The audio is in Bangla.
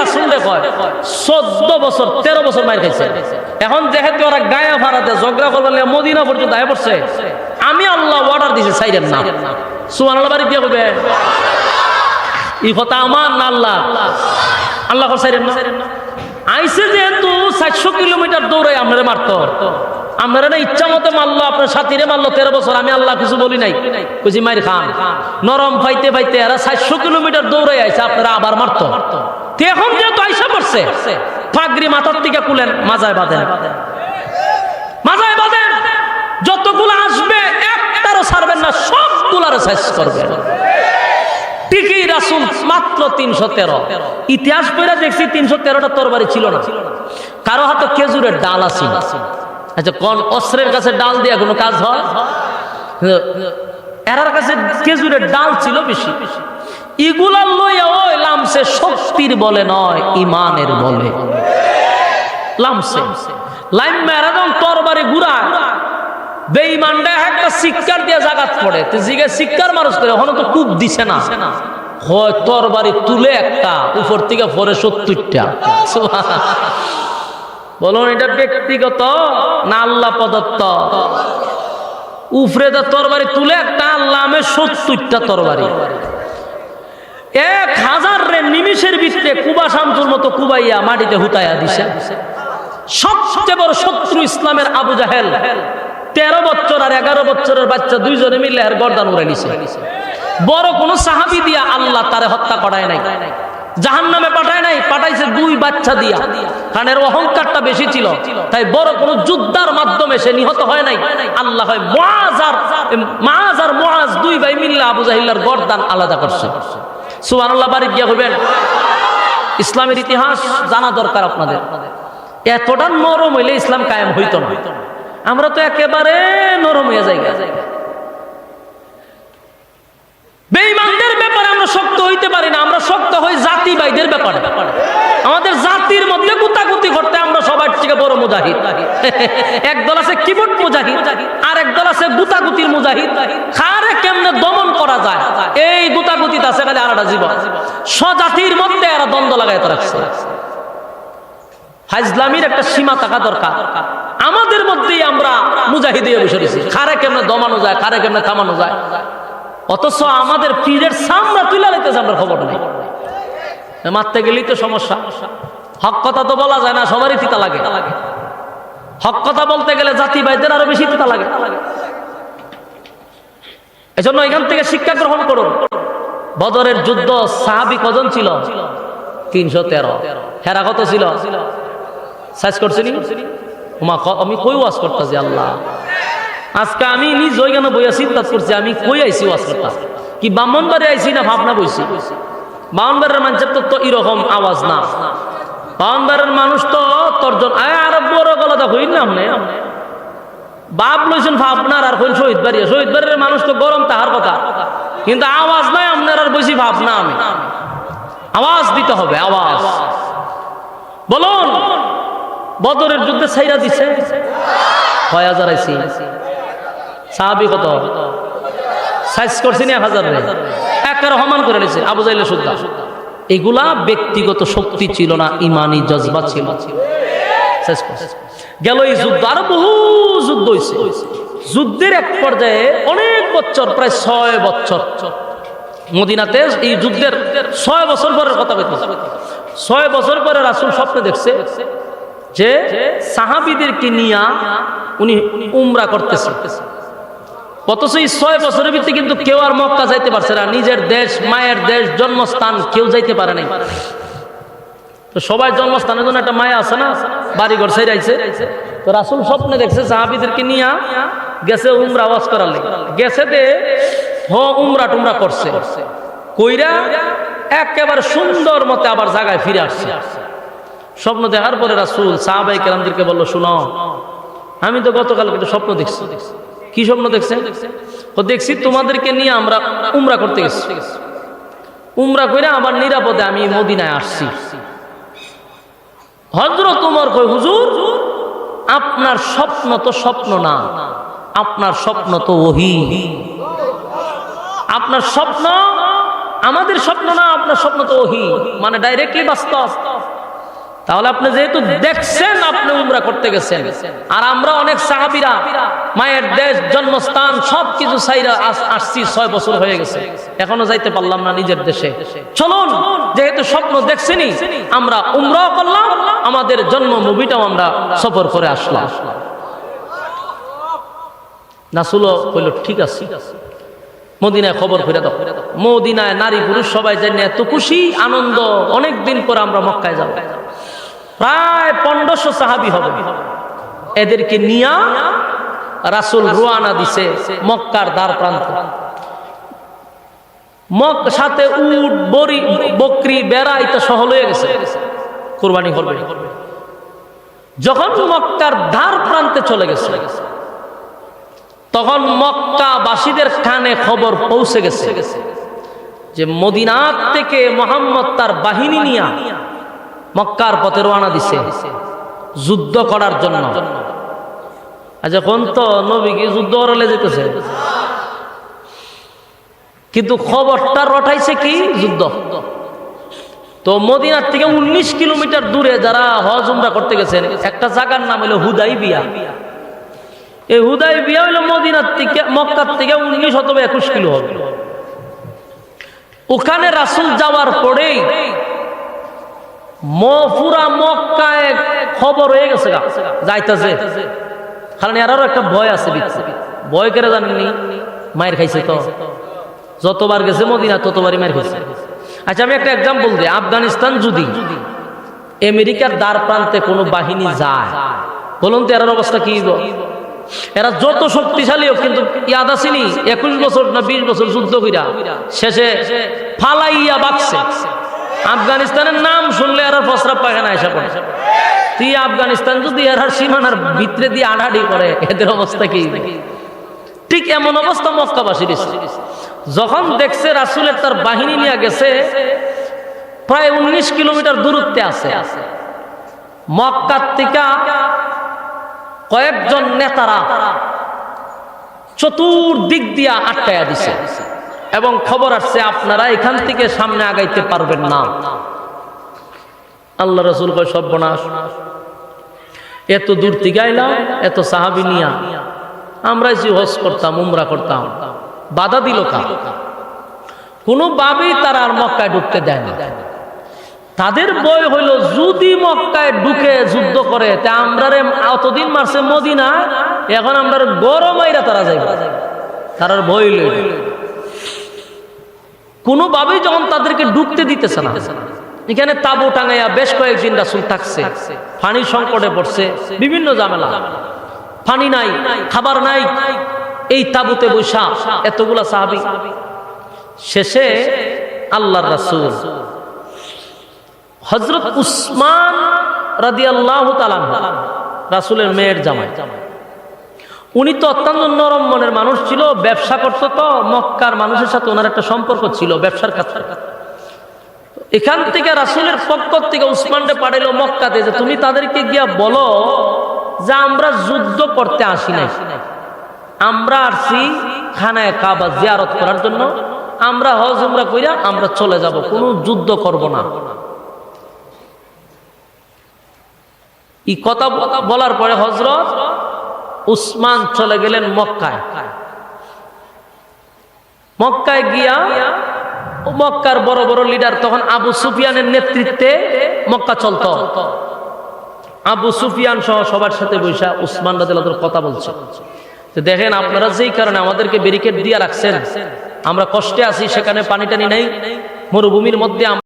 রাসুলরে কয়, চোদ্দ বছর, তেরো বছর খাইছে। এখন যেহেতু ওরা গায়ে ভাড়াতে ঝগড়া মদিনা পর্যন্ত আয় পড়ছে, আমি আল্লাহ অর্ডার দিছি না। সুমান আল্লাহ বাড়ি দিয়ে কথা আমার না আল্লাহ? আল্লাহ না। আইসে যেহেতু চারশো কিলোমিটার দৌড়ে মারতো। আপনারা না ইচ্ছা মতো মারলো, আপনার সাথীরে মারলো, তেরো বছর, আমি আল্লাহ কিছু বলি নাই। কুচি মাইর খান। নরম ফাইতে ফাইতে এরা চারশো কিলোমিটার দৌড়ে আইসে আপনারা আবার মারতো। এখন যেহেতু আইসা পড়ছে, ফাগরি মাথার থেকে কুলেন মাজায় বাঁধেন। মাজায় বাঁধেন, যতগুলো আসবে, একটারও ছাড়বেন না, সবগুলারও শেষ করবেন। রাসুল, মাত্র তিনশো তেরো। ইতিহাস দেখছি তিনশো তেরোটা ছিল না। কারও হাতে খেজুরের ডাল আছে। আচ্ছা কোন অস্ত্রের কাছে ডাল দিয়ে কোনো কাজ হয়? এরার কাছে খেজুরের ডাল ছিল বেশি। ইগুলা লইয়া ওই লামসে শক্তির বলে নয় ইমানের বলে। লামসে। লাইন মেরাদন তরবারি গুড়া বেইমানটা একটা শিক্ষার দিয়ে জাগাত পড়ে। জিগে শিক্ষার মানুষ করে ওখানে তো কূপ দিছে না। হয় তরবারি তুলে একটা, উপর থেকে পরে সত্তরটা। বলুন, এটা ব্যক্তিগত না আল্লাহ প্রদত্ত? উফরে তরবারি তুলে একটা, আল্লাহ সত্তরটা তরবারি। এক হাজার রে নিমিষের ভিতরে কুবা শামসুর মতো কুবাইয়া মাটিতে হুতাইয়া দিছে। সবচেয়ে বড় শত্রু ইসলামের আবু জাহেল। তেরো বছর আর এগারো বছরের বাচ্চা দুইজনে মিলে আর গর্দান উড়ে নিছে। বড় কোন সাহাবি দিয়া আল্লাহ তারে হত্যা করায় নাই। জাহান নামে পাঠায় নাই, পাঠাইছে দুই বাচ্চা দিয়া। কারণ এর অহংকারটা বেশি ছিল। তাই বড় কোন যুদ্ধার মাধ্যমে সে নিহত হয় নাই। আল্লাহ হয় মাজ আর মাজ দুই ভাই মিল্লা আবু জাহিল্লার গর্দান আলাদা করছে। সুবান আল্লাহ বাড়ি গিয়া হইবেন ইসলামের ইতিহাস জানা দরকার আপনাদের। এতটা নরম হইলে ইসলাম কায়েম হইত না। আমরা তো একেবারে নরম হয়ে যাই বেঈমানদের ব্যাপারে আমরা শক্ত হইতে পারি না। আমরা শক্ত হই জাতি বাইদের ব্যাপারে। আমাদের জাতির মধ্যে গুতাগুতি করতে বড় মুজাহিদ। একদল আছে কিবোর্ড মুজাহিদ আর একদল আছে গুতাগুতির মুজাহিদ। খারে কেমনে দমন করা যায়? এই গুতাগুতিতে আছে খালি আলাদা জীবন। স্বজাতির মধ্যে এরা দ্বন্দ্ব লাগাই রাখছে। হাজলামির একটা সীমা থাকা দরকার। আমাদের মধ্যেই আমরা মুজাহিদি বসে রয়েছি। খারে কেমনে দমানো যায়, খারে কেমনে থামানো যায়। অথচ আমাদের পীরের সামরা তুলে লেতেছে আমরা খবর নেই। মারতে গেলেই তো সমস্যা। হক কথা তো বলা যায় না, সবারই তিতা লাগে। হক কথা বলতে গেলে জাতি ভাইদের আরও বেশি তিতা লাগে। এজন্য এখান থেকে শিক্ষা গ্রহণ করুন। বদরের যুদ্ধ সাহাবি কজন ছিল? তিনশো তেরো। হেরা কত ছিল? সাইজ করছিনি উমা আমি কই ওয়াজ করতেছি, আল্লাহ? আজকে আমি নিজ ওইখানে বইয়া চিন্তা করছি, আমি কই আইছি ওয়াজ করতাম কি বামনবারে আইসি না ভাবনা বইছি? বামনবারের মানুষের তো এরকম আওয়াজ না। বামনবারের মানুষ তো তর্জন। আর বড় গলাটা হই না আপনি বাপ লইছেন ভাবনার আর হইল শহীদ বাড়ি। শহীদ বাড়ির মানুষ তো গরম তাহার কথা। কিন্তু আওয়াজ নাই আপনার আর বেশি ভাবনা আমি। আওয়াজ দিতে হবে, আওয়াজ। বলুন, বদরের যুদ্ধে ছাইরা দিছে? ছয় হাজার আইসি সাহাবি কত? সাইজ করছি না এক হাজার একের সমান করে নিছে, আবু জাইলে সুদ্ধা। এগুলা ব্যক্তিগত শক্তি ছিল না, ইমানি জজবা ছিল। গেল এই যুদ্ধ, আরও বহু যুদ্ধ হয়েছে যুদ্ধের এক পর্যায়ে অনেক বছর, প্রায় ছয় বছর, মদিনাতে এই যুদ্ধের ছয় বছর পরের কথা বলতে ছয় বছর পরে রাসুল স্বপ্নে দেখছে যে সাহাবিদেরকে নিয়া উনি উমরা করতেছে। অথচ এই ছয় বছরের ভিতরে কিন্তু কেউ আর মক্কা যাইতে পারছে না। নিজের দেশ, মায়ের দেশ, জন্মস্থান কেউ যাইতে পারে নাই। তো সবাই জন্মস্থানের জন্য একটা মায়া আছে না? বাড়িঘর সাইরাইছে তো রাসুল স্বপ্নে দেখছে সাহাবিদেরকে নিয়া গেছে উমরা ওয়াজ করার লেগে। গেছে দে, হ, উমরা টুমরা করছে। কইরা একেবারে সুন্দর মতে আবার জায়গায় ফিরে আসছে। স্বপ্ন দেখার পরে রাসুল সাহাবাই কেরামদেরকে বলল, শুনো, আমি তো গতকাল একটা স্বপ্ন দেখছি দেখছি। কি স্বপ্ন দেখছেন? ও দেখছি তোমাদেরকে নিয়ে আমরা উমরা করতে গেছি। উমরা করে আবার নিরাপদে আমি মদিনায় আসছি। হজরত উমর কই হুজুর, আপনার স্বপ্ন তো স্বপ্ন না, আপনার স্বপ্ন তো ওহি। আপনার স্বপ্ন আমাদের স্বপ্ন না, আপনার স্বপ্ন তো ওহি। মানে ডাইরেক্টলি বাস্তব। তাহলে আপনি যেহেতু দেখছেন, আপনি উমরা করতে গেছেন। আর আমরা অনেক সাহাবিরা, মায়ের দেশ, জন্মস্থান, সবকিছু সাইরা আস- আসছি, ছয় বছর হয়ে গেছে। এখনও যাইতে পারলাম না নিজের দেশে। চলুন, যেহেতু স্বপ্ন দেখছেনি, আমরা উমরাও করলাম, আমাদের জন্ম মুভিটাও আমরা সফর করে আসলাম। নাসুলো কইল, ঠিক আছে, মদিনায় খবর ফিরে দাও। মদিনায় নারী পুরুষ সবাই জানি এত খুশি, আনন্দ, অনেকদিন পর আমরা মক্কায় যাব। প্রায় পনেরোশো সাহাবি হবে। এদেরকে নিয়া রাসুল রুয়ানা দিছে মক্কার দ্বার প্রান্ত। মক সাথে উট, বড়ি, বকরি, বেড়া ইতা সহ লয়ে গেছে। কোরবানি করবে। যখন মক্কার ধার প্রান্তে চলে গেছে, তখন মক্কাবাসীদের কানে খবর পৌঁছে গেছে যে মদিনার থেকে মোহাম্মদ তার বাহিনী নিয়া মক্কার পথে রওনা দিছে। যুদ্ধ করার জন্য। আচ্ছা এখন তো নবী কি যুদ্ধ করালে যেতেছে? কিন্তু খবরটা রটাইছে কি? যুদ্ধ। তো মদিনার থেকে উনিশ কিলোমিটার দূরে যারা হজ উমরা করতে গেছেন একটা জায়গার নাম হলো হুদাই বিয়া এই হুদাই বিয়া হইল মদিনার থেকে মক্কার থেকে উনিশ অথবা একুশ কিলো হবে। ওখানে রাসুল যাওয়ার পরেই মফুরা মক্কায় খবর হয়ে গেছে যাইতেছে। কারণ এরারও একটা ভয় আছে বিচ্ছে ভয় করে জানেননি? মায়ের খাইছে তো। যতবার গেছে মদিনা, ততবারই মায়ের খাইছে। আচ্ছা আমি একটা এক্সাম্পল দিই। আফগানিস্তান যদি আমেরিকার দ্বার প্রান্তে কোনো বাহিনী যায়, বলুন তো এরার অবস্থা কি এরা যত শক্তিশালী হোক, কিন্তু ইয়াদ আসেনি। একুশ বছর না বিশ বছর যুদ্ধ কইরা শেষে ফালাইয়া বাকছে। আফগানিস্তানের নাম শুনলে আর ফসরা পায়খানা এসে পড়ে তুই আফগানিস্তান যদি এরার সীমানার ভিতরে দিয়ে আড়াআড়ি করে, এদের অবস্থা কি? ঠিক এমন অবস্থা মক্কাবাসীর যখন দেখছে রাসুলের তার বাহিনী নিয়ে গেছে, প্রায় উনিশ কিলোমিটার দূরত্বে আছে। মক্কার থেকে কয়েকজন নেতারা চতুর্দিক দিয়া আটকায়া দিছে। এবং খবর আসছে, আপনারা এখান থেকে সামনে আগাইতে পারবেন না। আল্লাহ রসুল কয়, সর্বনাশ। এত দূর থেকে আইলাম, এত সাহাবি নিয়া। আমরা যে হজ করতাম, উমরা করতাম, বাধা দিল কা কোনোভাবেই তারা আর মক্কায় ঢুকতে দেয় না। তাদের বই হইল, যদি মক্কায় ঢুকে যুদ্ধ করে, তা আমরা অতদিন মারছে মদিনা এখন আমরা গরমাইরা তারা যাইব। তার ভয় হইল এটা। কোনোভাবেই যখন তাদেরকে ডুবতে দিতেছে না। এখানে তাবু টাঙাইয়া বেশ কয়েকদিন রাসুল থাকছে। পানির সংকটে পড়ছে, বিভিন্ন ঝামেলা। পানি নাই, খাবার নাই। এই তাবুতে বৈশা এতগুলা সাহাবি। শেষে আল্লাহর রাসুল হজরত উসমান রাদি আল্লাহ রাসুলের মেয়ের জামাই জামাই। উনি তো অত্যন্ত নরম মনের মানুষ ছিল, ব্যবসা করতো তো, মক্কার মানুষের সাথে ওনার একটা সম্পর্ক ছিল, ব্যবসার কাছে। এখান থেকে রাসুলের পক্ষ থেকে উসমানরে পাঠাইলো মক্কাতে যে, তুমি তাদেরকে গিয়া বলো যে আমরা যুদ্ধ করতে আসি নাই। আমরা আসছি খানায় কাবা জিয়ারত করার জন্য। আমরা হজ উমরা কইরা আমরা চলে যাব, কোনো যুদ্ধ করব না। এই কথা বলার পরে হজরত উসমান চলে গেলেন মক্কায়। মক্কায় গিয়া মক্কার বড় বড় লিডার তখন আবু সুফিয়ানের নেতৃত্বে মক্কা চলত। আবু সুফিয়ান সহ সবার সাথে বৈশা উসমান রাদিয়াল্লাহুর কথা বলছে। দেখেন আপনারা যেই কারণে আমাদেরকে ব্যারিকেড দিয়ে রাখছেন, আমরা কষ্টে আছি, সেখানে পানি টানি নাই, মরুভূমির মধ্যে